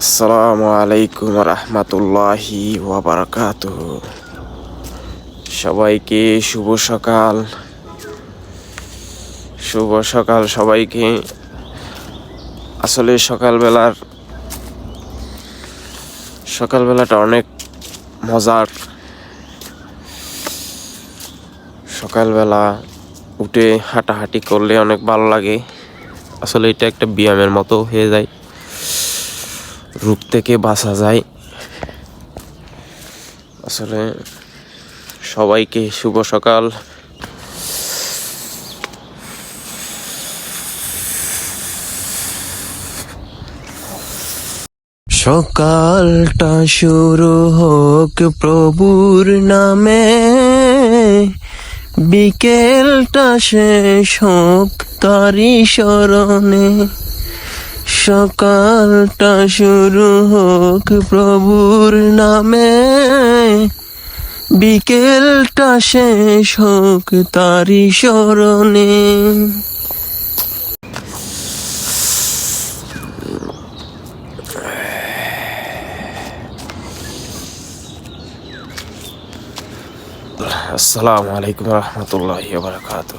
আসসালামু আলাইকুম রহমতুল্লাহি ওয়াবারাকাত সবাইকে শুভ সকাল। শুভ সকাল সবাইকে। আসলে সকালবেলার, সকালবেলাটা অনেক মজার। সকালবেলা উঠে হাঁটাহাঁটি করলে অনেক ভালো লাগে। আসলে এটা একটা ব্যায়ামের মতো হয়ে যায়। রূপ থেকে বাঁচা যায়। আসলে সবাইকে শুভ সকাল। সকালটা শুরু হোক প্রভুর নামে, বিকেলটা শেষ হোক তারি স্মরণে। সকালটা শুরু হোক প্রভুর নামে। বিকেলটা শেষ হোক তারি স্মরণে। আসসালামু আলাইকুম রহমতুল্লাহ বারাকাতু